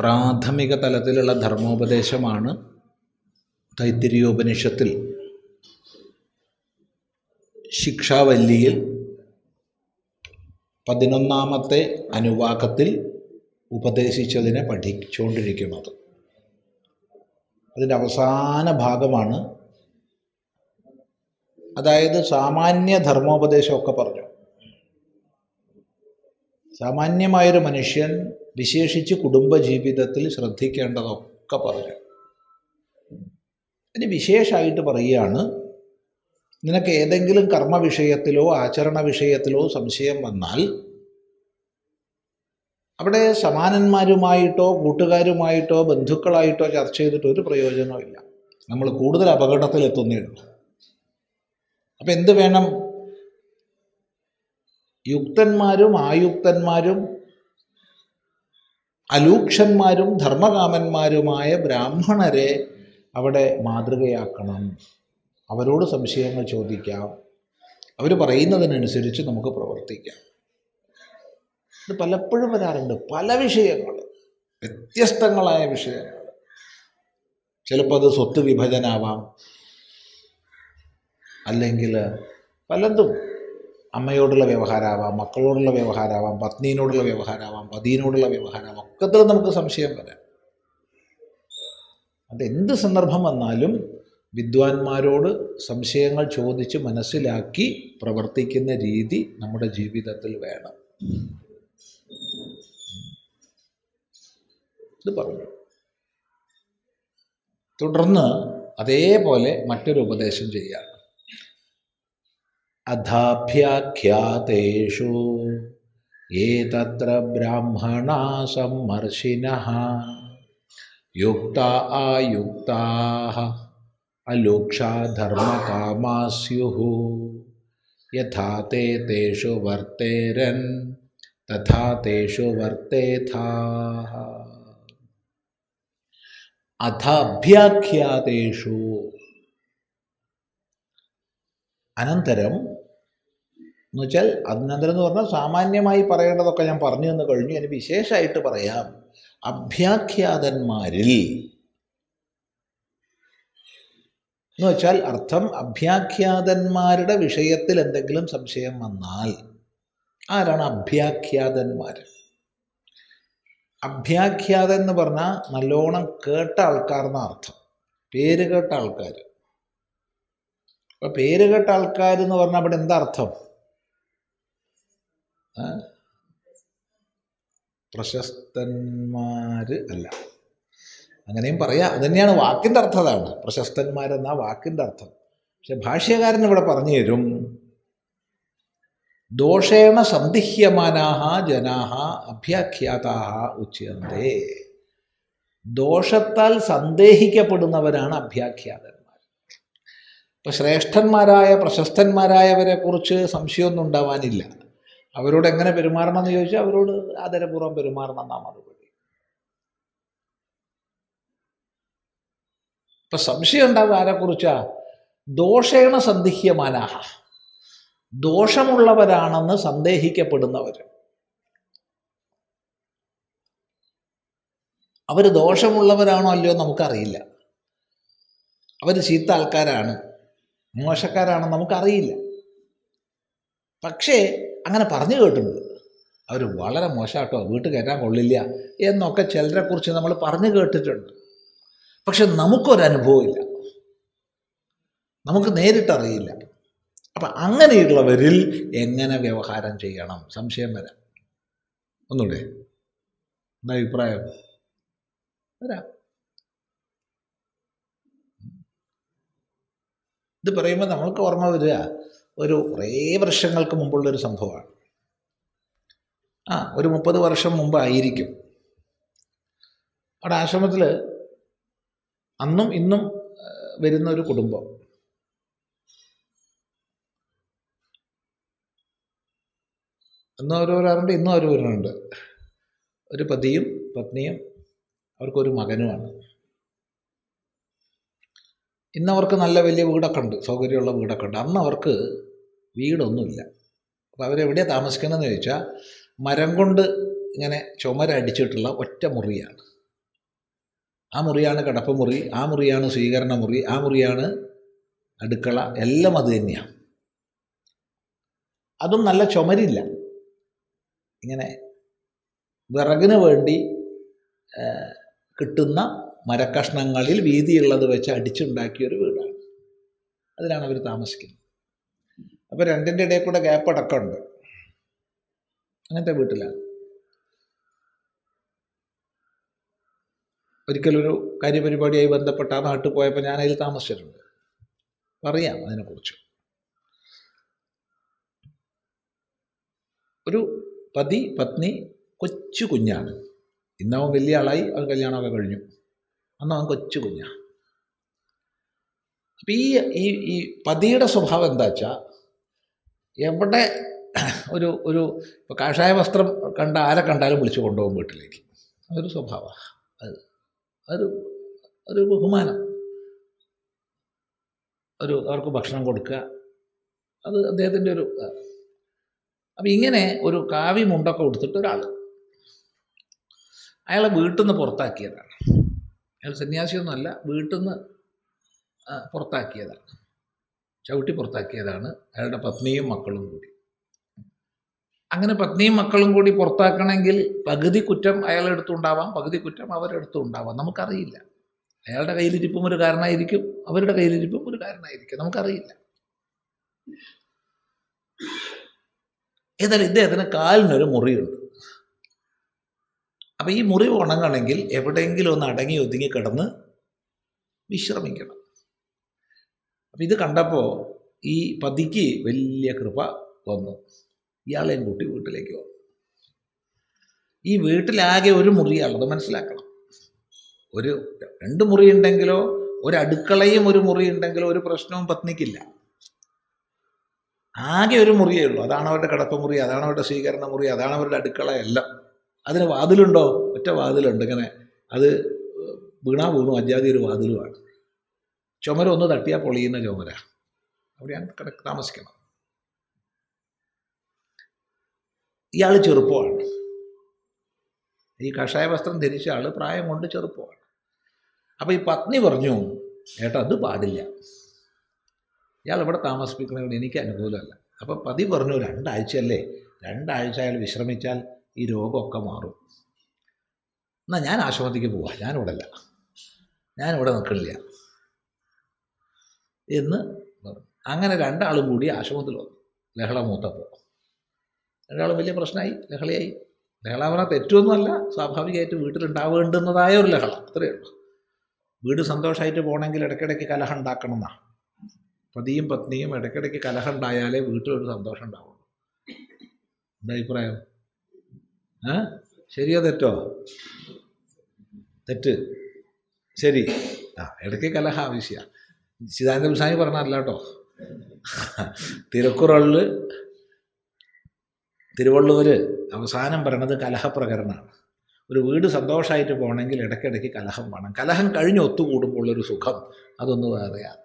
പ്രാഥമിക തലത്തിലുള്ള ധർമ്മോപദേശമാണ് തൈത്തിരിയോപനിഷത്തിൽ. ശിക്ഷാവല്ലിയിൽ പതിനൊന്നാമത്തെ അനുവാക്കത്തിൽ ഉപദേശിച്ചതിനെ പഠിച്ചുകൊണ്ടിരിക്കുന്നത് അതിന്റെ അവസാന ഭാഗമാണ്. അതായത് സാമാന്യ ധർമ്മോപദേശമൊക്കെ പറഞ്ഞു. സാമാന്യമായൊരു മനുഷ്യൻ വിശേഷിച്ച് കുടുംബജീവിതത്തിൽ ശ്രദ്ധിക്കേണ്ടതൊക്കെ പറഞ്ഞു. ഇനി വിശേഷമായിട്ട് പറയുകയാണ് നിനക്ക് ഏതെങ്കിലും കർമ്മ വിഷയത്തിലോ ആചരണ വിഷയത്തിലോ സംശയം വന്നാൽ അവിടെ സമാനന്മാരുമായിട്ടോ കൂട്ടുകാരുമായിട്ടോ ബന്ധുക്കളായിട്ടോ ചർച്ച ചെയ്തിട്ട് ഒരു പ്രയോജനമില്ല നമ്മൾ കൂടുതൽ അപകടത്തിലെത്തുന്നേ ഉള്ളൂ അപ്പം എന്ത് വേണം? യുക്തന്മാരും ആയുക്തന്മാരും അലൂക്ഷന്മാരും ധർമ്മകാമന്മാരുമായ ബ്രാഹ്മണരെ അവിടെ മാതൃകയാക്കണം. അവരോട് സംശയങ്ങൾ ചോദിക്കാം. അവർ പറയുന്നതിനനുസരിച്ച് നമുക്ക് പ്രവർത്തിക്കാം. ഇത് പലപ്പോഴും വരാറുണ്ട്. പല വിഷയങ്ങൾ വ്യത്യസ്തങ്ങളായ വിഷയങ്ങൾ. ചിലപ്പോൾ അത് സ്വത്ത് വിഭജനാവാം. അല്ലെങ്കിൽ പലതും അമ്മയോടുള്ള വ്യവഹാരമാവാം മക്കളോടുള്ള വ്യവഹാരമാവാം പത്നിയോടുള്ള വ്യവഹാരമാവാം പതിയോടുള്ള വ്യവഹാരമാവാം ഒക്കത്തിൽ നമുക്ക് സംശയം വരാം. അതെന്ത് സന്ദർഭം വന്നാലും വിദ്വാൻമാരോട് സംശയങ്ങൾ ചോദിച്ച് മനസ്സിലാക്കി പ്രവർത്തിക്കുന്ന രീതി നമ്മുടെ ജീവിതത്തിൽ വേണം. ഇത് പറഞ്ഞു. തുടർന്ന് അതേപോലെ മറ്റൊരു ഉപദേശം ചെയ്യാണ് അധാഭ്യാഖ്യാതേഷു ഏ തത്ര ബ്രാഹ്മണാ സമ്മർശിന യുക്ത ആയുക്താ അലൂക്ഷാ ധർമ്മകാമാ സ്യുഃ യഥാ തേ തേഷു വർത്തേരൻ തഥാ തേഷു വർത്തേഥാः അഥാഭ്യാഖ്യാതേഷു അനന്തരം എന്ന് വെച്ചാൽ അഭിനന്ദനം എന്ന് പറഞ്ഞാൽ സാമാന്യമായി പറയേണ്ടതൊക്കെ ഞാൻ പറഞ്ഞു എന്ന് കഴിഞ്ഞു. ഇനി വിശേഷമായിട്ട് പറയാം. അഭ്യാഖ്യാതന്മാരിൽ എന്ന് വെച്ചാൽ അർത്ഥം അഭ്യാഖ്യാതന്മാരുടെ വിഷയത്തിൽ എന്തെങ്കിലും സംശയം വന്നാൽ ആരാണ് അഭ്യാഖ്യാതന്മാർ അഭ്യാഖ്യാതൻ എന്ന് പറഞ്ഞാൽ നല്ലോണം കേട്ട ആൾക്കാർ എന്ന അർത്ഥം. പേര് കേട്ട ആൾക്കാർ അപ്പോൾ പേര് കേട്ട ആൾക്കാർ എന്ന് പറഞ്ഞാൽ അവിടെ എന്താ അർത്ഥം? ആ? പ്രശസ്തന്മാര് അല്ല. അങ്ങനെയും പറയാം. അത് തന്നെയാണ് വാക്കിന്റെ അർത്ഥം അതാണ്. പ്രശസ്തന്മാരെന്ന വാക്കിന്റെ അർത്ഥം. പക്ഷെ ഭാഷ്യകാരൻ ഇവിടെ പറഞ്ഞു തരും. ദോഷേണ സന്ദിഹ്യമാനാഹ ജനാഹ അഭ്യാഖ്യാതാഹ ഉച്ചയന്തേ ദോഷത്താൽ സന്ദേഹിക്കപ്പെടുന്നവരാണ് അഭ്യാഖ്യാതന്മാർ. ഇപ്പം ശ്രേഷ്ഠന്മാരായ പ്രശസ്തന്മാരായവരെ കുറിച്ച് സംശയമൊന്നും ഉണ്ടാവാനില്ല. അവരോട് എങ്ങനെ പെരുമാറണം എന്ന് ചോദിച്ചാൽ അവരോട് ആദരപൂർവം പെരുമാറണം എന്നാ മറുപടി. ഇപ്പൊ സംശയം ഉണ്ടാവുക ആരെക്കുറിച്ചാ ദോഷേണ സന്ദിഹ്യമാനാഹ ദോഷമുള്ളവരാണെന്ന് സന്ദേഹിക്കപ്പെടുന്നവർ. അവർ ദോഷമുള്ളവരാണോ അല്ലയോ നമുക്കറിയില്ല. അവർ ചീത്ത ആൾക്കാരാണ്. മോശക്കാരാണ് നമുക്കറിയില്ല. പക്ഷേ അങ്ങനെ പറഞ്ഞു കേട്ടിട്ടുണ്ട്. അവർ വളരെ മോശമാട്ടോ വീട്ടിൽ കയറ്റാൻ കൊള്ളില്ല എന്നൊക്കെ ചിലരെക്കുറിച്ച് നമ്മൾ പറഞ്ഞു കേട്ടിട്ടുണ്ട്. പക്ഷെ നമുക്കൊരനുഭവമില്ല. നമുക്ക് നേരിട്ടറിയില്ല. അപ്പം അങ്ങനെയുള്ളവരിൽ എങ്ങനെ വ്യവഹാരം ചെയ്യണം? സംശയം വരാം. ഒന്നുകൂടെ എന്താ അഭിപ്രായം? വരാം. ഇത് പറയുമ്പോൾ നമ്മൾക്ക് ഓർമ്മ വരിക. ഒരു കുറേ വർഷങ്ങൾക്ക് മുമ്പുള്ളൊരു സംഭവമാണ്. ആ ഒരു മുപ്പത് വർഷം മുമ്പായിരിക്കും അവിടെ ആശ്രമത്തിൽ അന്നും ഇന്നും വരുന്ന ഒരു കുടുംബം. അന്നും അവർ വരാറുണ്ട് ഇന്നും അവർ വരുന്നുണ്ട്. ഒരു പതിയും പത്നിയും അവർക്കൊരു മകനുമാണ്. ഇന്നവർക്ക് നല്ല വലിയ വീടൊക്കെ ഉണ്ട് സൗകര്യമുള്ള വീടൊക്കെ ഉണ്ട്. അന്ന് അവർക്ക് വീടൊന്നുമില്ല. അപ്പോൾ അവരെവിടെയാണ് താമസിക്കണമെന്ന് ചോദിച്ചാൽ മരം കൊണ്ട് ഇങ്ങനെ ചുമരടിച്ചിട്ടുള്ള ഒറ്റ മുറിയാണ്. ആ മുറിയാണ് കിടപ്പുമുറി ആ മുറിയാണ് സ്വീകരണ മുറി ആ മുറിയാണ് അടുക്കള എല്ലാം അത് തന്നെയാണ് അതും നല്ല ചുമരില്ല. ഇങ്ങനെ വിറകിന് വേണ്ടി കിട്ടുന്ന മരക്കഷ്ണങ്ങളിൽ വീതിയുള്ളത് വെച്ച് അടിച്ചുണ്ടാക്കിയൊരു വീടാണ്. അതിലാണ് അവർ താമസിക്കുന്നത്. അപ്പോൾ രണ്ടിന്റെ ഇടയിൽ കൂടെ ഗ്യാപ്പ് അടക്കമുണ്ട്. അങ്ങനത്തെ വീട്ടിലാണ്. ഒരിക്കലൊരു കാര്യപരിപാടിയായി ബന്ധപ്പെട്ട ആ നാട്ടിൽ പോയപ്പോൾ ഞാൻ അതിൽ താമസിച്ചിട്ടുണ്ട്. പറയാം അതിനെക്കുറിച്ച്. ഒരു പതി പത്നി കൊച്ചു കുഞ്ഞാണ്. ഇന്നവൻ വലിയ ആളായി അവൻ കല്യാണമൊക്കെ കഴിഞ്ഞു. അന്ന് അവൻ കൊച്ചു കുഞ്ഞാണ് അപ്പം ഈ ഈ പതിയുടെ സ്വഭാവം എന്താ വെച്ചാൽ എവിടെ ഒരു ഒരു ഇപ്പോൾ കാഷായ വസ്ത്രം കണ്ട ആരെ കണ്ടാലും വിളിച്ചു കൊണ്ടുപോകും വീട്ടിലേക്ക്. അതൊരു സ്വഭാവമാണ് അത് അതൊരു ഒരു ബഹുമാനം. ഒരു അവർക്ക് ഭക്ഷണം കൊടുക്കുക. അത് അദ്ദേഹത്തിന്റെ ഒരു അപ്പം ഇങ്ങനെ ഒരു കാവി മുണ്ടൊക്കെ കൊടുത്തിട്ട് ഒരാൾ അയാളെ വീട്ടിൽ നിന്ന് പുറത്താക്കിയതാണ്. അയാൾ സന്യാസിയൊന്നുമല്ല വീട്ടിൽ നിന്ന് പുറത്താക്കിയതാണ്. ചവിട്ടി പുറത്താക്കിയതാണ്. അയാളുടെ പത്നിയും മക്കളും കൂടി. അങ്ങനെ പത്നിയും മക്കളും കൂടി പുറത്താക്കണമെങ്കിൽ പകുതി കുറ്റം അയാളുടെ അടുത്തുണ്ടാവാം പകുതി കുറ്റം അവരുടെ അടുത്തുണ്ടാവാം നമുക്കറിയില്ല. അയാളുടെ കയ്യിലിരിപ്പും ഒരു കാരണമായിരിക്കും അവരുടെ കയ്യിലിരിപ്പും ഒരു കാരണമായിരിക്കും. നമുക്കറിയില്ല. ഏതായാലും ഇദ്ദേഹത്തിന് കാലിനൊരു മുറിയുണ്ട്. അപ്പം ഈ മുറി ഉണങ്ങണമെങ്കിൽ എവിടെയെങ്കിലും ഒന്ന് അടങ്ങി ഒതുങ്ങി കിടന്ന് വിശ്രമിക്കണം. അപ്പം ഇത് കണ്ടപ്പോൾ ഈ പതിക്ക് വലിയ കൃപ വന്നു. ഇയാളെയും കൂട്ടി വീട്ടിലേക്ക് വന്നു. ഈ വീട്ടിലാകെ ഒരു മുറിയാണുള്ളത് മനസ്സിലാക്കണം. ഒരു രണ്ട് മുറി ഉണ്ടെങ്കിലോ ഒരു അടുക്കളയും ഒരു മുറി ഉണ്ടെങ്കിലോ ഒരു പ്രശ്നവും പത്നിക്കില്ല. ആകെ ഒരു മുറിയേ ഉള്ളൂ. അതാണ് അവരുടെ കിടപ്പുമുറി അതാണ് അവരുടെ സ്വീകരണ മുറി അതാണ് അവരുടെ അടുക്കള എല്ലാം. അതിന് വാതിലുണ്ടോ? ഒറ്റ വാതിലുണ്ട്. ഇങ്ങനെ അത് വീണാ വീണു അജാതി ഒരു വാതിലുമാണ്. ചുമര ഒന്ന് തട്ടിയാൽ പൊളിയുന്ന ചുമര. അവിടെയാണ് കിടക്ക് താമസിക്കുന്നത്. ഇയാൾ ചെറുപ്പമാണ്. ഈ കഷായ വസ്ത്രം ധരിച്ച ആൾ പ്രായം കൊണ്ട് ചെറുപ്പമാണ്. അപ്പോൾ ഈ പത്നി പറഞ്ഞു ഏട്ടാ അത് പാടില്ല. ഇയാൾ ഇവിടെ താമസിപ്പിക്കുന്നതുകൊണ്ട് എനിക്ക് അനുകൂലമല്ല. അപ്പം പതി പറഞ്ഞു രണ്ടാഴ്ചയല്ലേ? രണ്ടാഴ്ച അയാൾ വിശ്രമിച്ചാൽ ഈ രോഗമൊക്കെ മാറും. എന്നാൽ ഞാൻ ആശുപത്രിക്ക് പോവാം. ഞാനിവിടെ അല്ല ഞാനിവിടെ നിൽക്കണില്ല എന്ന് പറഞ്ഞു. അങ്ങനെ രണ്ടാളും കൂടി ആശ്രമത്തിൽ വന്നു. ലഹള മൂത്തപ്പോൾ രണ്ടാളും വലിയ പ്രശ്നമായി ലഹളയായി. ലഹള പറഞ്ഞാൽ തെറ്റൊന്നുമല്ല സ്വാഭാവികമായിട്ട് വീട്ടിലുണ്ടാവേണ്ടുന്നതായ ഒരു ലഹള അത്രയേ ഉള്ളൂ. വീട് സന്തോഷമായിട്ട് പോകണമെങ്കിൽ ഇടയ്ക്കിടയ്ക്ക് കലഹം ഉണ്ടാക്കണം എന്നാ പതിയും പത്നിയും ഇടയ്ക്കിടയ്ക്ക് കലഹം ഉണ്ടായാലേ വീട്ടിലൊരു സന്തോഷം ഉണ്ടാവുള്ളൂ. എന്താ അഭിപ്രായം? ഏ? ശരിയോ തെറ്റോ? തെറ്റ്. ശരി. ആ ഇടയ്ക്ക് കലഹ ആവശ്യമാണ്. ചിദാനന്ദ സ്വാമി പറഞ്ഞല്ല കേട്ടോ. തിരുക്കുറളിൽ തിരുവള്ളൂർ അവസാനം പറയണത് കലഹപ്രകരണമാണ്. ഒരു വീട് സന്തോഷമായിട്ട് പോകണമെങ്കിൽ ഇടയ്ക്കിടയ്ക്ക് കലഹം വേണം. കലഹം കഴിഞ്ഞ് ഒത്തുകൂടുമ്പോൾ ഒരു സുഖം അതൊന്ന് വേറെയാണ്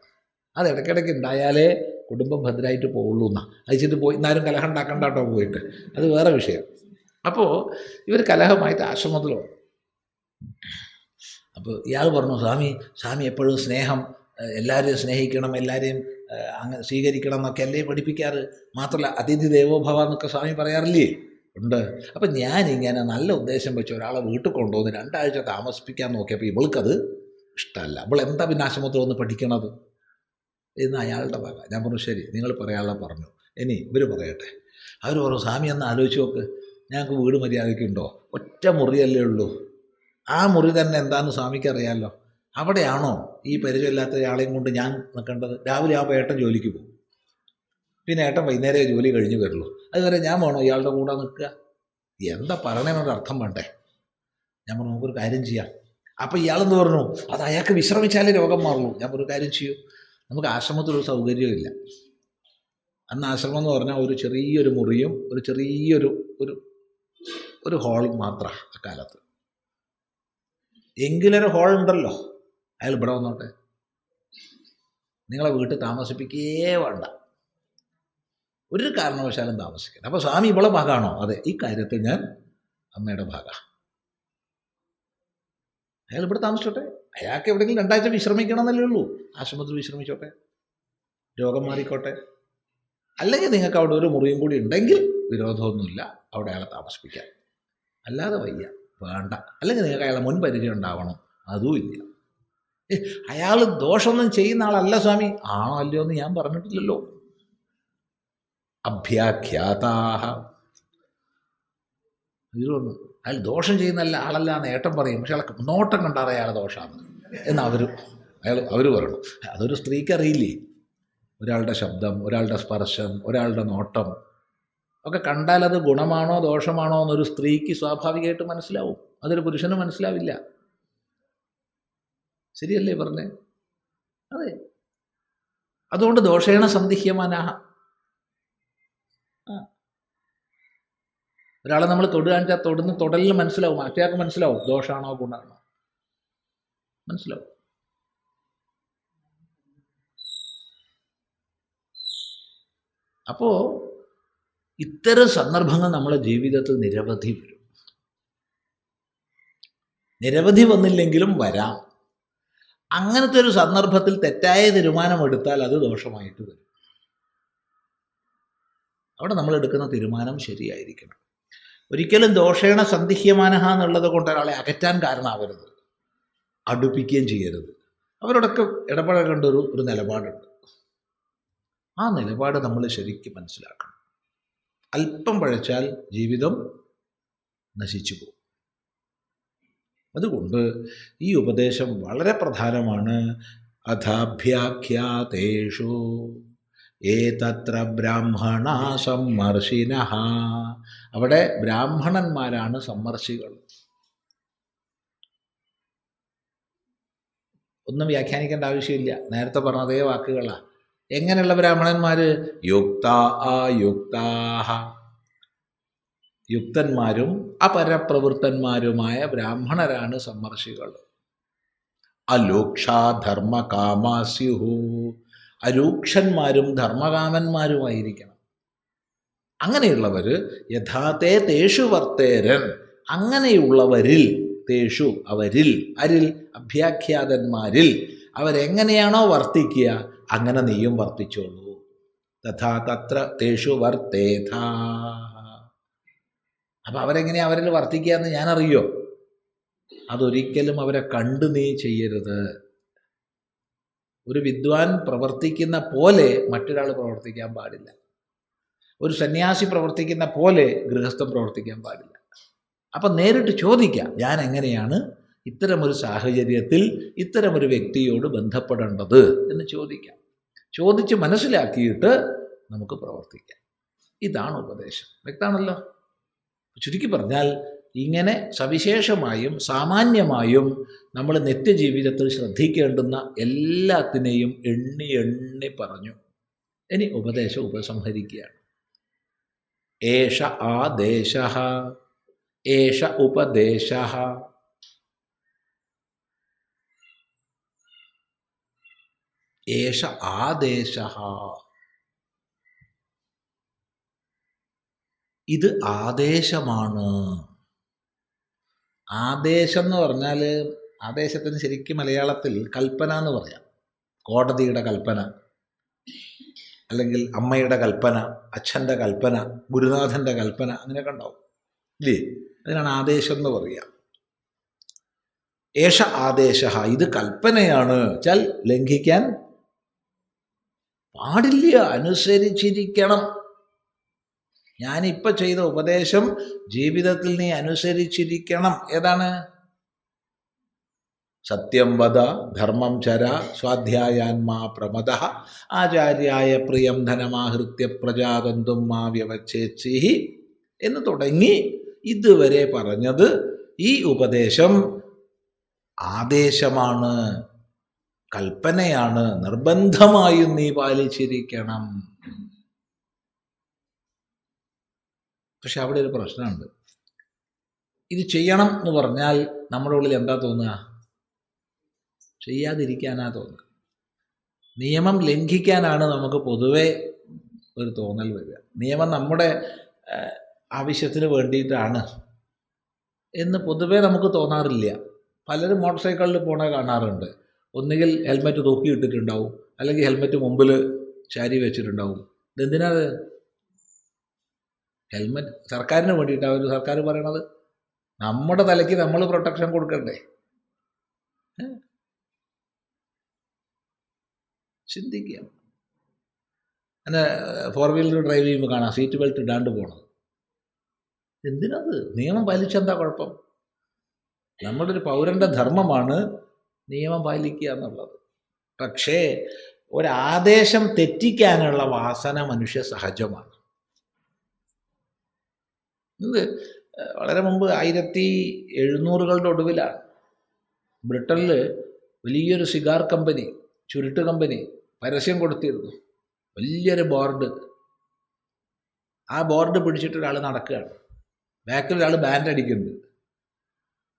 അത് ഇടയ്ക്കിടയ്ക്ക് ഉണ്ടായാലേ കുടുംബം ഭദ്രമായിട്ട് പോകുള്ളൂ എന്നാ. അയച്ചിട്ട് പോയി എന്നാലും കലഹം ഉണ്ടാക്കണ്ട കേട്ടോ പോയിട്ട്. അത് വേറെ വിഷയം. അപ്പോൾ ഇവർ കലഹമായിട്ട് ആശ്രമത്തിലോ അപ്പോൾ ഇയാൾ പറഞ്ഞു സ്വാമി സ്വാമി എപ്പോഴും സ്നേഹം എല്ലാവരെയും സ്നേഹിക്കണം എല്ലാവരെയും അങ്ങനെ അങ്ങ് സ്വീകരിക്കണം എന്നൊക്കെ അല്ലേ പഠിപ്പിക്കാറ്? മാത്രമല്ല അതിഥി ദേവോഭവ എന്നൊക്കെ സ്വാമി പറയാറില്ലേ? ഉണ്ട്. അപ്പം ഞാനിങ്ങനെ നല്ല ഉദ്ദേശം വെച്ച് ഒരാളെ വീട്ടിൽ കൊണ്ടുവന്ന് രണ്ടാഴ്ച താമസിപ്പിക്കാൻ നോക്കിയപ്പോൾ ഇവൾക്കത് ഇഷ്ടമല്ല. അവൾ എന്താ പിന്നെ ആശ്രമത്തിൽ വന്ന് പഠിക്കണത്? എന്ന് അയാളുടെ ഭാഗം ഞാൻ പറഞ്ഞു ശരി നിങ്ങൾ പറയാനുള്ള പറഞ്ഞു. ഇനി ഇവർ പറയട്ടെ. അവർ പറഞ്ഞു സ്വാമി എന്ന് ആലോചിച്ച് നോക്ക്. ഞങ്ങൾക്ക് വീട് മര്യാദയ്ക്കുണ്ടോ ഒറ്റ മുറിയല്ലേ ഉള്ളൂ. ആ മുറി തന്നെ എന്താണെന്ന് സ്വാമിക്ക് അറിയാമല്ലോ അവിടെയാണോ ഈ പരിചയമില്ലാത്ത ഒരാളെയും കൊണ്ട് ഞാൻ നിൽക്കേണ്ടത് രാവിലെ ആകുമ്പോൾ ഏട്ടൻ ജോലിക്ക് പോകും. പിന്നെ ഏട്ടൻ വൈകുന്നേരം ജോലി കഴിഞ്ഞ് വരുള്ളൂ. അതുവരെ ഞാൻ വേണോ ഇയാളുടെ കൂടെ നിൽക്കുക. എന്താ പറയണേന്നൊരു അർത്ഥം വേണ്ടേ? ഞാൻ പറഞ്ഞു നമുക്കൊരു കാര്യം ചെയ്യാം. അപ്പം ഇയാളെന്ന് പറഞ്ഞു? അത് അയാൾക്ക് വിശ്രമിച്ചാലേ രോഗം മാറുള്ളൂ. ഞാൻ ഒരു കാര്യം ചെയ്യൂ. നമുക്ക് ആശ്രമത്തിലൊരു സൗകര്യമില്ല അന്ന് ആശ്രമം എന്ന് പറഞ്ഞാൽ ഒരു ചെറിയൊരു മുറിയും ഒരു ചെറിയൊരു ഒരു ഒരു ഹോളും മാത്രമാണ് അക്കാലത്ത്. എങ്കിലൊരു ഹോൾ ഉണ്ടല്ലോ. അയാൾ ഇവിടെ വന്നോട്ടെ. നിങ്ങളെ വീട്ടിൽ താമസിപ്പിക്കേ വേണ്ട. ഒരു കാരണവശാലും താമസിക്കണം അപ്പോൾ സ്വാമി ഇവളെ ഭാഗമാണോ? അതെ ഈ കാര്യത്തിൽ ഞാൻ അമ്മയുടെ ഭാഗമാണ്. അയാൾ ഇവിടെ താമസിച്ചോട്ടെ. അയാൾക്ക് എവിടെയെങ്കിലും രണ്ടാഴ്ച വിശ്രമിക്കണം എന്നല്ലേ ഉള്ളൂ. ആശുപത്രി വിശ്രമിച്ചോട്ടെ. രോഗം മാറിക്കോട്ടെ. അല്ലെങ്കിൽ നിങ്ങൾക്ക് അവിടെ ഒരു മുറിയും കൂടി ഉണ്ടെങ്കിൽ വിരോധമൊന്നുമില്ല. അവിടെ അയാളെ താമസിപ്പിക്കാം. അല്ലാതെ വയ്യ. വേണ്ട. അല്ലെങ്കിൽ നിങ്ങൾക്ക് അയാളെ മുൻപരിചയം ഉണ്ടാവണം. അതും ഇല്ല ഏ അയാൾ ദോഷമൊന്നും ചെയ്യുന്ന ആളല്ല സ്വാമി. ആണോ അല്ലയോ എന്ന് ഞാൻ പറഞ്ഞിട്ടില്ലല്ലോ. അഭ്യാഖ്യാതാഹ. അയാൾ ദോഷം ചെയ്യുന്ന ആളല്ല എന്ന് ഏട്ടൻ പറയും. പക്ഷെ അയാൾക്ക് നോട്ടം കണ്ടാൽ അയാൾ ദോഷമാണ് എന്ന് അവർ അയാൾ അവർ പറയണം. അതൊരു സ്ത്രീക്ക് അറിയില്ലേ? ഒരാളുടെ ശബ്ദം ഒരാളുടെ സ്പർശം ഒരാളുടെ നോട്ടം ഒക്കെ കണ്ടാൽ അത് ഗുണമാണോ ദോഷമാണോ എന്നൊരു സ്ത്രീക്ക് സ്വാഭാവികമായിട്ട് മനസ്സിലാവും. അതൊരു പുരുഷന് മനസ്സിലാവില്ല. ശരിയല്ലേ പറഞ്ഞേ? അതെ. അതുകൊണ്ട് ദോഷേണ സന്ദിഹ്യമാനാഹ ഒരാളെ നമ്മൾ തൊടു കാണിച്ചാൽ തൊടുന്ന് തൊടലിന് മനസ്സിലാവും മറ്റേയാൾക്ക് മനസ്സിലാവും ദോഷമാണോ ഗുണമാണോ മനസ്സിലാവും. അപ്പോൾ ഇത്തരം സന്ദർഭങ്ങൾ നമ്മളെ ജീവിതത്തിൽ നിരവധി വരും. നിരവധി വന്നില്ലെങ്കിലും വരാം. അങ്ങനത്തെ ഒരു സന്ദർഭത്തിൽ തെറ്റായ തീരുമാനം എടുത്താൽ അത് ദോഷമായിട്ട് വരും. അവിടെ നമ്മൾ എടുക്കുന്ന തീരുമാനം ശരിയായിരിക്കണം. ഒരിക്കലും ദോഷേണ സന്ദിഹ്യമാനഹ എന്നുള്ളത് കൊണ്ട് ഒരാളെ അകറ്റാൻ കാരണമാവരുത്. അടുപ്പിക്കുകയും ചെയ്യരുത്. അവരോടൊക്കെ ഇടപഴകേണ്ട ഒരു ഒരു നിലപാടുണ്ട്. ആ നിലപാട് നമ്മൾ ശരിക്കും മനസ്സിലാക്കണം. അല്പം പഴച്ചാൽ ജീവിതം നശിച്ചു പോകും. അതുകൊണ്ട് ഈ ഉപദേശം വളരെ പ്രധാനമാണ്. അഥാഭ്യാഖ്യാതേഷു. ഏതത്ര ബ്രാഹ്മണ സമ്മർശിന അവിടെ ബ്രാഹ്മണന്മാരാണ് സമ്മർശികൾ ഒന്നും വ്യാഖ്യാനിക്കേണ്ട ആവശ്യമില്ല. നേരത്തെ പറഞ്ഞ അതേ വാക്കുകളാണ് എങ്ങനെയുള്ള ബ്രാഹ്മണന്മാർ യുക്ത അയുക്താഹ യുക്തന്മാരും അപരപ്രവൃത്തന്മാരുമായ ബ്രാഹ്മണരാണ് സമ്മർഷികൾ അലൂക്ഷാധർമ്മ കാമാസ്യുഹു അരൂക്ഷന്മാരും ധർമ്മകാമന്മാരുമായിരിക്കണം. അങ്ങനെയുള്ളവർ യഥാർത്ഥേ തേഷു വർത്തേരൻ. അങ്ങനെയുള്ളവരിൽ തേഷു അവരിൽ അരിൽ അഭ്യാഖ്യാതന്മാരിൽ അവരെങ്ങനെയാണോ വർത്തിക്കുക അങ്ങനെ നീയും വർത്തിച്ചോളൂ. തഥാ തത്ര തേഷു വർത്തേഥ. അപ്പം അവരെങ്ങനെയാണ് അവരിൽ വർത്തിക്കുക എന്ന് ഞാൻ അറിയോ അതൊരിക്കലും അവരെ കണ്ടു നീ ചെയ്യരുത്. ഒരു വിദ്വാൻ പ്രവർത്തിക്കുന്ന പോലെ മറ്റൊരാൾ പ്രവർത്തിക്കാൻ പാടില്ല. ഒരു സന്യാസി പ്രവർത്തിക്കുന്ന പോലെ ഗൃഹസ്ഥം പ്രവർത്തിക്കാൻ പാടില്ല. അപ്പം നേരിട്ട് ചോദിക്കാം ഞാൻ എങ്ങനെയാണ് ഇത്തരമൊരു സാഹചര്യത്തിൽ ഇത്തരമൊരു വ്യക്തിയോട് ബന്ധപ്പെടേണ്ടത് എന്ന് ചോദിക്കാം. ചോദിച്ച് മനസ്സിലാക്കിയിട്ട് നമുക്ക് പ്രവർത്തിക്കാം. ഇതാണ് ഉപദേശം. വ്യക്തമാണല്ലോ? ചുരുക്കി പറഞ്ഞാൽ ഇങ്ങനെ സവിശേഷമായും സാമാന്യമായും നമ്മൾ നിത്യജീവിതത്തിൽ ശ്രദ്ധിക്കേണ്ടുന്ന എല്ലാത്തിനെയും എണ്ണി എണ്ണി പറഞ്ഞു. ഇനി ഉപദേശം ഉപസംഹരിക്കുകയാണ്. ഏഷ ആദേശ ഏഷ ഉപദേശ. ഏഷ ആദേശ ഇത് ആദേശമാണ്. ആദേശം എന്ന് പറഞ്ഞാൽ ആദേശത്തിന് ശരിക്കും മലയാളത്തിൽ കൽപ്പന എന്ന് പറയാം. കോടതിയുടെ കൽപ്പന അല്ലെങ്കിൽ അമ്മയുടെ കൽപ്പന അച്ഛന്റെ കൽപ്പന ഗുരുനാഥന്റെ കൽപ്പന അങ്ങനെയൊക്കെ ഉണ്ടാവും. ഇല്ലേ? അതിനാണ് ആദേശം എന്ന് പറയുക ഏഷ ആദേശ ഇത് കൽപ്പനയാണ്. ചാൽ ലംഘിക്കാൻ പാടില്ല. അനുസരിച്ചിരിക്കണം. ഞാനിപ്പോൾ ചെയ്ത ഉപദേശം ജീവിതത്തിൽ നീ അനുസരിച്ചിരിക്കണം. ഏതാണ്? സത്യം വദ ധർമ്മം ചര സ്വാധ്യായാൻമാ പ്രമദ ആചാര്യായ പ്രിയം ധനമാഹൃത്യ പ്രജാതന്തും മാ വ്യവച്ഛേച്ചി എന്ന് തുടങ്ങി ഇതുവരെ പറഞ്ഞത് ഈ ഉപദേശം ആദേശമാണ് കൽപ്പനയാണ് നിർബന്ധമായും നീ പാലിച്ചിരിക്കണം. പക്ഷെ അവിടെ ഒരു പ്രശ്നമുണ്ട്. ഇത് ചെയ്യണം എന്ന് പറഞ്ഞാൽ നമ്മുടെ ഉള്ളിൽ എന്താ തോന്നുക? ചെയ്യാതിരിക്കാനാ തോന്നുക. നിയമം ലംഘിക്കാനാണ് നമുക്ക് പൊതുവെ ഒരു തോന്നൽ വരിക. നിയമം നമ്മുടെ ആവശ്യത്തിന് വേണ്ടിയിട്ടാണ് എന്ന് പൊതുവേ നമുക്ക് തോന്നാറില്ല. പലരും മോട്ടോർ സൈക്കിളിൽ പോണേ കാണാറുണ്ട്. ഒന്നുകിൽ ഹെൽമെറ്റ് തൂക്കി ഇട്ടിട്ടുണ്ടാവും അല്ലെങ്കിൽ ഹെൽമെറ്റ് മുമ്പിൽ ചാരി വെച്ചിട്ടുണ്ടാവും. ഇതെന്തിനാ ഹെൽമെറ്റ് സർക്കാരിന് വേണ്ടിയിട്ടാണ് അവർ സർക്കാർ പറയണത്. നമ്മുടെ തലയ്ക്ക് നമ്മൾ പ്രൊട്ടക്ഷൻ കൊടുക്കണ്ടേ? ചിന്തിക്കുക. അങ്ങനെ ഫോർ വീലർ ഡ്രൈവ് ചെയ്യുമ്പോൾ കാണാം സീറ്റ് ബെൽറ്റ് ഇടാണ്ട് പോകണം എന്തിനത്? നിയമം പാലിച്ചെന്താ കുഴപ്പം? നമ്മുടെ ഒരു പൗരന്റെ ധർമ്മമാണ് നിയമം പാലിക്കുക എന്നുള്ളത്. പക്ഷേ ഒരാദേശം തെറ്റിക്കാനുള്ള വാസന മനുഷ്യ സഹജമാണ്. ഇത് വളരെ മുമ്പ് ആയിരത്തി എഴുന്നൂറുകളുടെ ഒടുവിലാണ് ബ്രിട്ടനിൽ വലിയൊരു സിഗാർ കമ്പനി ചുരുട്ട് കമ്പനി പരസ്യം കൊടുത്തിരുന്നു. വലിയൊരു ബോർഡ്. ആ ബോർഡ് പിടിച്ചിട്ട് ഒരാൾ നടക്കുകയാണ്. ബാക്കിൽ ഒരാൾ ബാൻഡ് അടിക്കുന്നുണ്ട്.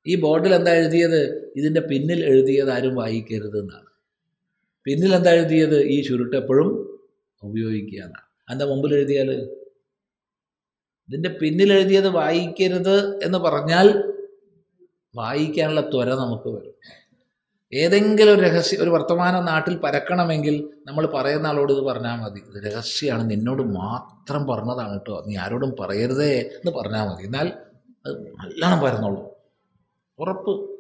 ഈ ബോർഡിൽ എന്താ എഴുതിയത്? ഇതിന്റെ പിന്നിൽ എഴുതിയത് ആരും വായിക്കരുത് എന്നാണ്. പിന്നിൽ എന്താ എഴുതിയത്? ഈ ചുരുട്ട് എപ്പോഴും ഉപയോഗിക്കുക എന്നാണ്. അതിന്റെ മുമ്പിൽ എഴുതിയാൽ ഇതിന്റെ പിന്നിലെഴുതിയത് വായിക്കരുത് എന്ന് പറഞ്ഞാൽ വായിക്കാനുള്ള ത്വര നമുക്ക് വരും. ഏതെങ്കിലും ഒരു രഹസ്യം ഒരു വർത്തമാന നാട്ടിൽ പരക്കണമെങ്കിൽ നമ്മൾ പറയുന്ന ആളോട് ഇത് പറഞ്ഞാൽ മതി. ഇത് രഹസ്യമാണ് നിന്നോട് മാത്രം പറഞ്ഞതാണ് കേട്ടോ. നീ ആരോടും പറയരുതേ എന്ന് പറഞ്ഞാൽ മതി. എന്നാൽ അത് നല്ലോണം പരന്നോളൂ. ഉറപ്പ്.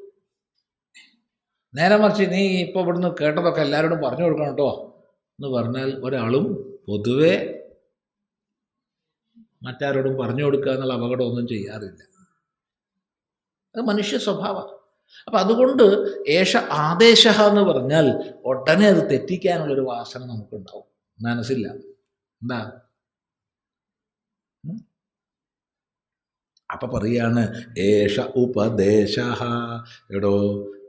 നേരെ മറിച്ച് നീ ഇപ്പോൾ ഇവിടുന്ന് കേട്ടതൊക്കെ എല്ലാവരോടും പറഞ്ഞു കൊടുക്കണം കേട്ടോ. എന്ന് പറഞ്ഞാൽ ഒരാളും പൊതുവെ മറ്റാരോടും പറഞ്ഞു കൊടുക്കുക എന്നുള്ള അപകടമൊന്നും ചെയ്യാറില്ല. അത് മനുഷ്യ സ്വഭാവമാണ് അപ്പം അതുകൊണ്ട് ഏഷ ആദേശ എന്ന് പറഞ്ഞാൽ ഉടനെ അത് തെറ്റിക്കാനുള്ളൊരു വാസന നമുക്കുണ്ടാവും. മനസ്സില്ല. എന്താ? അപ്പൊ പറയാണ് ഏഷ ഉപദേശ എടോ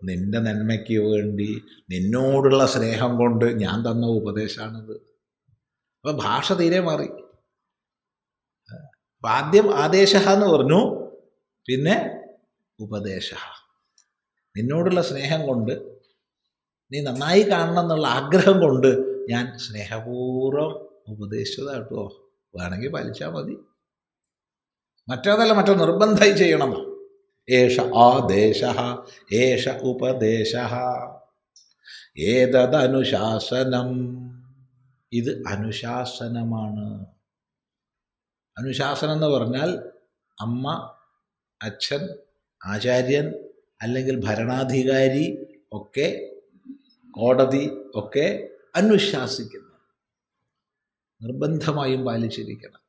നിന്റെ നന്മയ്ക്ക് വേണ്ടി നിന്നോടുള്ള സ്നേഹം കൊണ്ട് ഞാൻ തന്ന ഉപദേശമാണിത് അപ്പൊ ഭാഷ തീരെ മാറി. അപ്പൊ ആദ്യം ആദേശ എന്ന് പറഞ്ഞു. പിന്നെ ഉപദേശ. നിന്നോടുള്ള സ്നേഹം കൊണ്ട് നീ നന്നായി കാണണം എന്നുള്ള ആഗ്രഹം കൊണ്ട് ഞാൻ സ്നേഹപൂർവം ഉപദേശിച്ചതാട്ടോ വേണമെങ്കിൽ പാലിച്ചാൽ മതി. മറ്റേതല്ല മറ്റോ നിർബന്ധമായി ചെയ്യണം. ഏഷ ആദേശ ഏഷ ഉപദേശ. ഏതദനുശാസനം ഇത് അനുശാസനമാണ്. അനുശാസനം എന്ന് പറഞ്ഞാൽ അമ്മ അച്ഛൻ ആചാര്യൻ അല്ലെങ്കിൽ ഭരണാധികാരി ഒക്കെ കോടതി ഒക്കെ അനുശാസിക്കുന്നു നിർബന്ധമായും പാലിച്ചിരിക്കണം.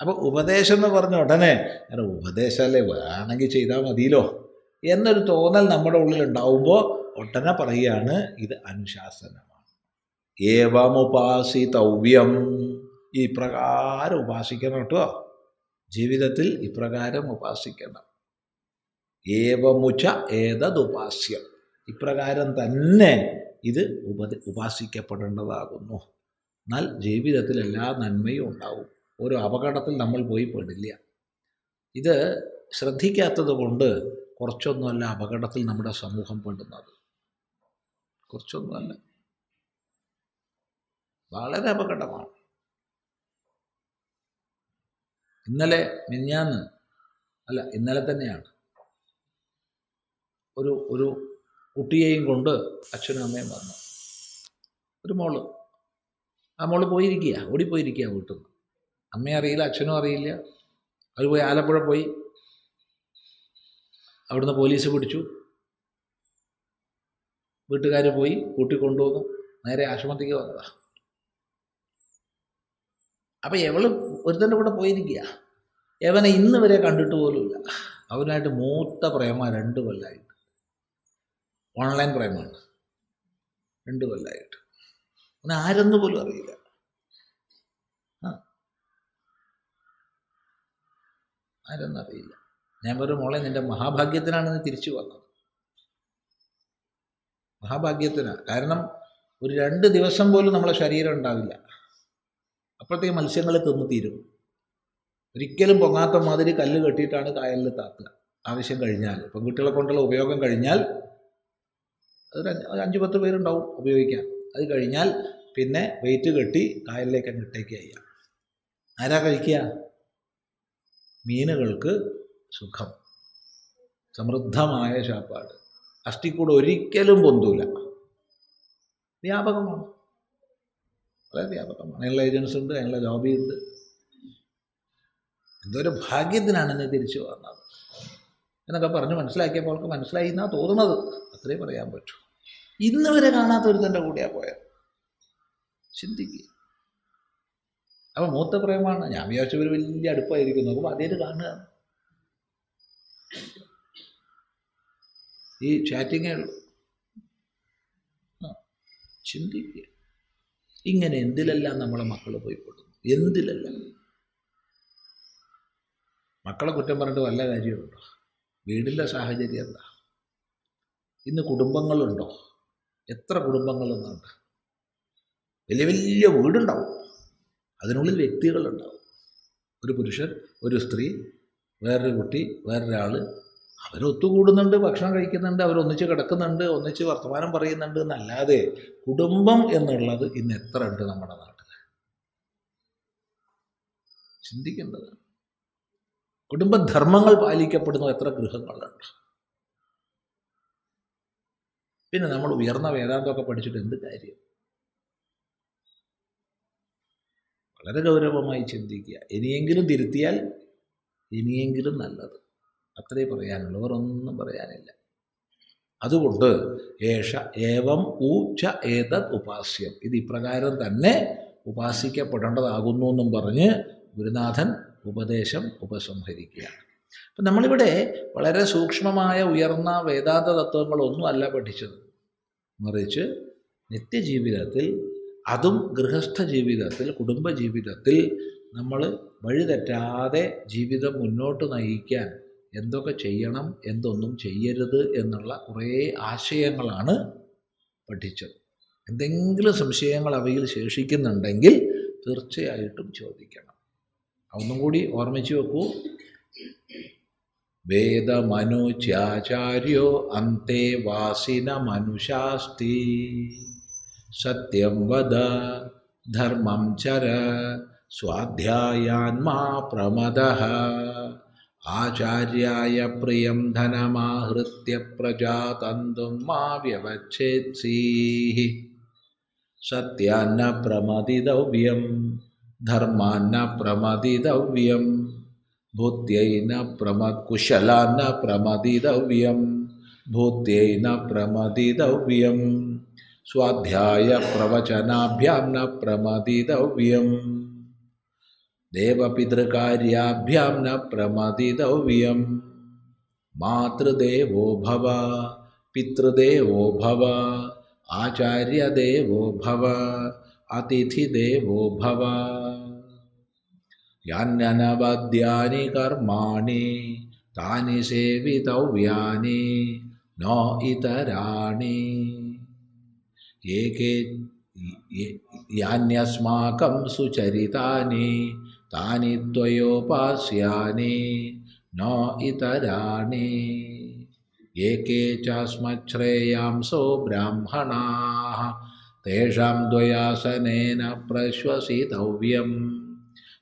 അപ്പോൾ ഉപദേശം എന്ന് പറഞ്ഞ ഉടനെ അങ്ങനെ ഉപദേശമല്ലേ വേണമെങ്കിൽ ചെയ്താൽ മതിയല്ലോ. എന്നൊരു തോന്നൽ നമ്മുടെ ഉള്ളിൽ ഉണ്ടാവുമ്പോൾ ഉടനെ പറയുകയാണ് ഇത് അനുശാസനമാണ്. ഏവമുപാസിതവ്യം. ഈ പ്രകാരം ഉപാസിക്കണം കേട്ടോ ജീവിതത്തിൽ ഇപ്രകാരം ഉപാസിക്കണം. ഏവമുച്ച ഏതതുപാസ്യം. ഇപ്രകാരം തന്നെ ഇത് ഉപതി ഉപാസിക്കപ്പെടേണ്ടതാകുന്നു. എന്നാൽ ജീവിതത്തിൽ എല്ലാ നന്മയും ഉണ്ടാവും. ഒരു അപകടത്തിൽ നമ്മൾ പോയി പെടില്ല. ഇത് ശ്രദ്ധിക്കാത്തത് കൊണ്ട് കുറച്ചൊന്നുമല്ല അപകടത്തിൽ നമ്മുടെ സമൂഹം പെടുന്നത്. കുറച്ചൊന്നുമല്ല. വളരെ അപകടമാണ്. ഇന്നലെ മിനിഞ്ഞാന്ന് അല്ല ഇന്നലെ തന്നെയാണ്. ഒരു ഒരു കുട്ടിയെയും കൊണ്ട് അച്ഛനും അമ്മയും വന്നു. ഒരു മോൾ. ആ മോൾ പോയിരിക്കുക ഓടിപ്പോയിരിക്കുക വീട്ടിൽ നിന്ന്. അമ്മയും അറിയില്ല അച്ഛനും അറിയില്ല. അവർ പോയി ആലപ്പുഴ പോയി. അവിടുന്ന് പോലീസ് പിടിച്ചു. വീട്ടുകാർ പോയി കൂട്ടിക്കൊണ്ടുവന്നു നേരെ ആശുപത്രിക്ക് വന്നതാണ് അപ്പം എവൾ ഒരുത്തന്റെ കൂടെ പോയിരിക്കുക. യവനെ ഇന്ന് വരെ കണ്ടിട്ട് പോലുമില്ല. അവനായിട്ട് മൂത്ത പ്രേമ രണ്ട് കൊല്ലമായിട്ട് ഓൺലൈൻ പ്രേമാണ് രണ്ട് കൊല്ലമായിട്ട് അവനെ ആരെന്ന് പോലും അറിയില്ല. ആരെന്നറിയില്ല ഞാൻ പറയും മോളെ നിന്റെ മഹാഭാഗ്യത്തിനാണ് നീ തിരിച്ചു വന്നത്. മഹാഭാഗ്യത്തിനാണ് കാരണം ഒരു രണ്ട് ദിവസം പോലും നമ്മളെ ശരീരം ഉണ്ടാവില്ല. അപ്പോഴത്തേക്ക് മത്സ്യങ്ങൾ തിന്നു തീരും. ഒരിക്കലും പൊങ്ങാത്ത മാതിരി കല്ല് കെട്ടിയിട്ടാണ് കായലിൽ താത്തുക. ആവശ്യം കഴിഞ്ഞാൽ പെൺകുട്ടികളെ കൊണ്ടുള്ള ഉപയോഗം കഴിഞ്ഞാൽ അതൊരു അഞ്ച് പത്ത് പേരുണ്ടാവും ഉപയോഗിക്കാൻ. അത് കഴിഞ്ഞാൽ പിന്നെ വെയിറ്റ് കെട്ടി കായലിലേക്ക് അങ്ങ് ഇട്ടേക്ക് ചെയ്യാം ആരാ കഴിക്കുക? മീനുകൾക്ക് സുഖം. സമൃദ്ധമായ ശാപ്പാട്. അഷ്ടിക്കൂടെ ഒരിക്കലും പൊന്തൂല. വ്യാപകമാണ്. വളരെ വ്യാപകമാണ്. അതിനുള്ള ഏജൻസ് ഉണ്ട് അതിനുള്ള ലോബി ഉണ്ട്. എന്തൊരു ഭാഗ്യത്തിനാണ് എന്നെ തിരിച്ചു വന്നത്? എന്നൊക്കെ പറഞ്ഞ് മനസ്സിലാക്കിയപ്പോൾ അവൾക്ക് മനസ്സിലായി എന്നാ തോന്നുന്നത്. അത്രേ പറയാൻ പറ്റൂ. ഇന്ന് വരെ കാണാത്ത ഒരുത്തന്റെ കൂടിയാ പോയത്. ചിന്തിക്കുക അപ്പൊ മൂത്ത പ്രേമാണ്. ഞാൻ വിചാരിച്ച ഒരു വലിയ അടുപ്പായിരിക്കും. നോക്കുമ്പോൾ അതേ കാണുക. ഈ ചാറ്റിങ്ങേ ഉള്ളൂ. ചിന്തിക്കുക ഇങ്ങനെ എന്തിലെല്ലാം നമ്മളെ മക്കൾ പോയി കൊടുക്കും എന്തിലെല്ലാം? മക്കളെ കുറ്റം പറഞ്ഞിട്ട് വല്ല കാര്യമുണ്ടോ? വീടിന്റെ സാഹചര്യം എന്താ? ഇന്ന് കുടുംബങ്ങളുണ്ടോ? എത്ര കുടുംബങ്ങളൊന്നുണ്ട് വലിയ വലിയ വീടുണ്ടാവും. അതിനുള്ളിൽ വ്യക്തികളുണ്ടാവും. ഒരു പുരുഷൻ ഒരു സ്ത്രീ വേറൊരു കുട്ടി വേറൊരാൾ അവരൊത്തുകൂടുന്നുണ്ട് ഭക്ഷണം കഴിക്കുന്നുണ്ട് അവരൊന്നിച്ച് കിടക്കുന്നുണ്ട് ഒന്നിച്ച് വർത്തമാനം പറയുന്നുണ്ട് എന്നല്ലാതെ കുടുംബം എന്നുള്ളത് ഇന്ന് എത്ര ഉണ്ട് നമ്മുടെ നാട്ടിൽ ചിന്തിക്കേണ്ടത്. കുടുംബധർമ്മങ്ങൾ പാലിക്കപ്പെടുന്ന എത്ര ഗൃഹങ്ങളുണ്ട്. പിന്നെ നമ്മൾ ഉയർന്ന വേദാന്തമൊക്കെ പഠിച്ചിട്ട് എന്ത് കാര്യം? വളരെ ഗൗരവമായി ചിന്തിക്കുക. ഇനിയെങ്കിലും തിരുത്തിയാൽ ഇനിയെങ്കിലും നല്ലത്. അത്രേ പറയാനുള്ളൂ വേറൊന്നും പറയാനില്ല. അതുകൊണ്ട് ഏഷ ഏവം ഊ ച ഏതത് ഉപാസ്യം. ഇത് ഇപ്രകാരം തന്നെ ഉപാസിക്കപ്പെടേണ്ടതാകുന്നു എന്നും പറഞ്ഞ് ഗുരുനാഥൻ ഉപദേശം ഉപസംഹരിക്കുകയാണ്. അപ്പം നമ്മളിവിടെ വളരെ സൂക്ഷ്മമായ ഉയർന്ന വേദാന്ത തത്വങ്ങളൊന്നും അല്ല പഠിച്ചത്. മറിച്ച് നിത്യജീവിതത്തിൽ അതും ഗൃഹസ്ഥ ജീവിതത്തിൽ കുടുംബ ജീവിതത്തിൽ നമ്മൾ വഴിതെറ്റാതെ ജീവിതം മുന്നോട്ട് നയിക്കാൻ എന്തൊക്കെ ചെയ്യണം എന്തൊന്നും ചെയ്യരുത് എന്നുള്ള കുറേ ആശയങ്ങളാണ് പഠിച്ചത്. എന്തെങ്കിലും സംശയങ്ങൾ അവയിൽ ശേഷിക്കുന്നുണ്ടെങ്കിൽ തീർച്ചയായിട്ടും ചോദിക്കണം. ഒന്നും കൂടി ഓർമ്മിച്ചു വെക്കൂ. വേദമനുചാചാര്യോ അന്തേ വാസിന മനുഷാസ്തി സത്യം വദ ധർമ്മം ചര സ്വാധ്യായാന്മാ പ്രമദ. ആചാര്യായ പ്രിയം ധനമാഹൃത്യ പ്രജാതന്തും മാ വ്യവച്ഛേത്സീ സത്യാന്ന പ്രമദിതവ്യം ധർമാന്ന പ്രമദിതവ്യം ഭൂത്യൈന പ്രമ കുശലാന്ന പ്രമദിതവ്യം ഭൂത്യൈന പ്രമദിതവ്യം സ്വാധ്യായ പ്രവചനാഭ്യാം ന പ്രമദിതവ്യം देवपितृकार्याभ्यां न प्रमदितव्यं मातृदेवो भव, पितृदेवो भव, आचार्यदेवो भव, अतिथिदेवो भव। यान्यनवद्यानि कर्माणि, तानि सेवितव्यानि, न इतराणि। एके यान्यस्माकं सुचरितानि तानि त्वयोपास्यानि, न इतराणि। एके चास्मच्छ्रेयांसो ब्राह्मणाः, तेषां द्वयासनेन प्रश्वसितव्यं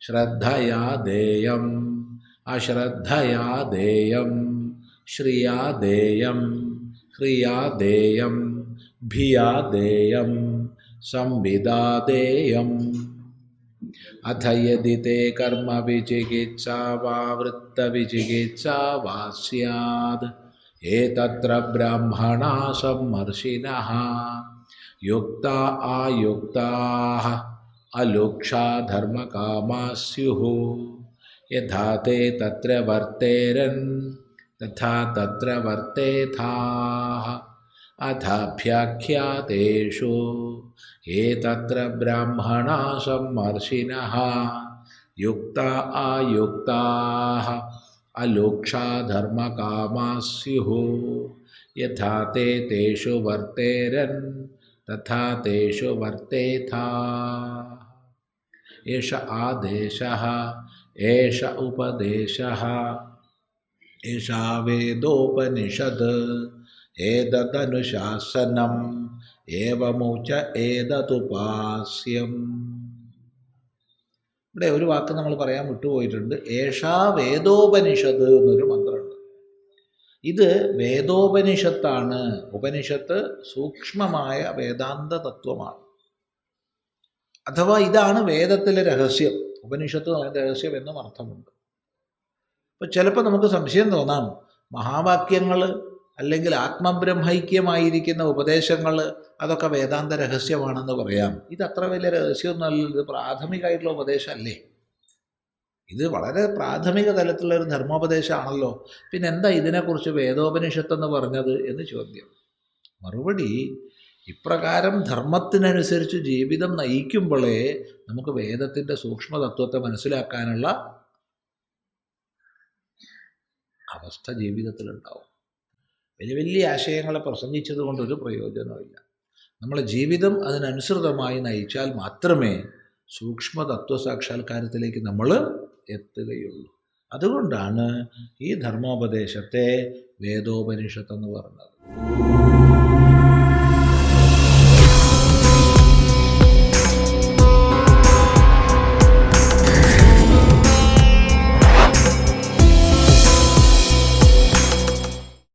श्रद्धया देयम्, अश्रद्धया देयं श्रिया देयं क्रिया देयं भिया देयं संविदा देयम्। अथ यदि ते कर्म विचिकित्सा वा वृत्तविजिगीच्छा वा स्यात्, एतत्र ब्रह्मणा सम्मर्षिणः युक्ता आयुक्ताः, अलुक्षा धर्मकामा स्युः यथा ते तत्र वर्तेरन्, तथा तत्र वर्तेथाः। अथभ्याख्यातेषु। ये तत्र ब्राह्मणा सम्मर्षिणः युक्ता आयुक्ताः अलोक्षा धर्मकामाः स्युः यथा ते तेषु वर्तेरन्, तथा तेषु वर्तेथा। एष आदेशः, एष उपदेशः, एषा वेदोपनिषद्। ഏതദനുശാസനം ഏവമൂച്ച ഏതതുപാസ്യം. ഇവിടെ ഒരു വാക്ക് നമ്മൾ പറയാൻ വിട്ടുപോയിട്ടുണ്ട്. ഏഷാ വേദോപനിഷത്ത് എന്നൊരു മന്ത്രമുണ്ട്. ഇത് വേദോപനിഷത്താണ്. ഉപനിഷത്ത് സൂക്ഷ്മമായ വേദാന്ത തത്വമാണ്. അഥവാ ഇതാണ് വേദത്തിലെ രഹസ്യം. ഉപനിഷത്ത് രഹസ്യം എന്നും അർത്ഥമുണ്ട്. അപ്പം ചിലപ്പോൾ നമുക്ക് സംശയം തോന്നാം. മഹാവാക്യങ്ങൾ അല്ലെങ്കിൽ ആത്മബ്രഹ്മൈക്യമായിരിക്കുന്ന ഉപദേശങ്ങൾ അതൊക്കെ വേദാന്ത രഹസ്യമാണെന്ന് പറയാം. ഇത് അത്ര വലിയ രഹസ്യമൊന്നുമല്ല ഇത് പ്രാഥമികമായിട്ടുള്ള ഉപദേശമല്ലേ? ഇത് വളരെ പ്രാഥമിക തലത്തിലുള്ള ഒരു ധർമ്മോപദേശമാണല്ലോ. പിന്നെ എന്താ ഇതിനെക്കുറിച്ച് വേദോപനിഷത്ത് എന്ന് പറഞ്ഞത് എന്ന് ചോദ്യം. മറുപടി ഇപ്രകാരം ധർമ്മത്തിനനുസരിച്ച് ജീവിതം നയിക്കുമ്പോഴേ നമുക്ക് വേദത്തിന്റെ സൂക്ഷ്മതത്വത്തെ മനസ്സിലാക്കാനുള്ള അവസ്ഥ ജീവിതത്തിലുണ്ടാവും. വലിയ വലിയ ആശയങ്ങളെ പ്രസംഗിച്ചത് കൊണ്ട് ഒരു പ്രയോജനമില്ല നമ്മളെ ജീവിതം അതിനനുസൃതമായി നയിച്ചാൽ മാത്രമേ സൂക്ഷ്മ തത്വസാക്ഷാത്കാരത്തിലേക്ക് നമ്മൾ എത്തുകയുള്ളൂ. അതുകൊണ്ടാണ് ഈ ധർമ്മോപദേശത്തെ വേദോപനിഷത്ത് എന്ന് പറഞ്ഞത്.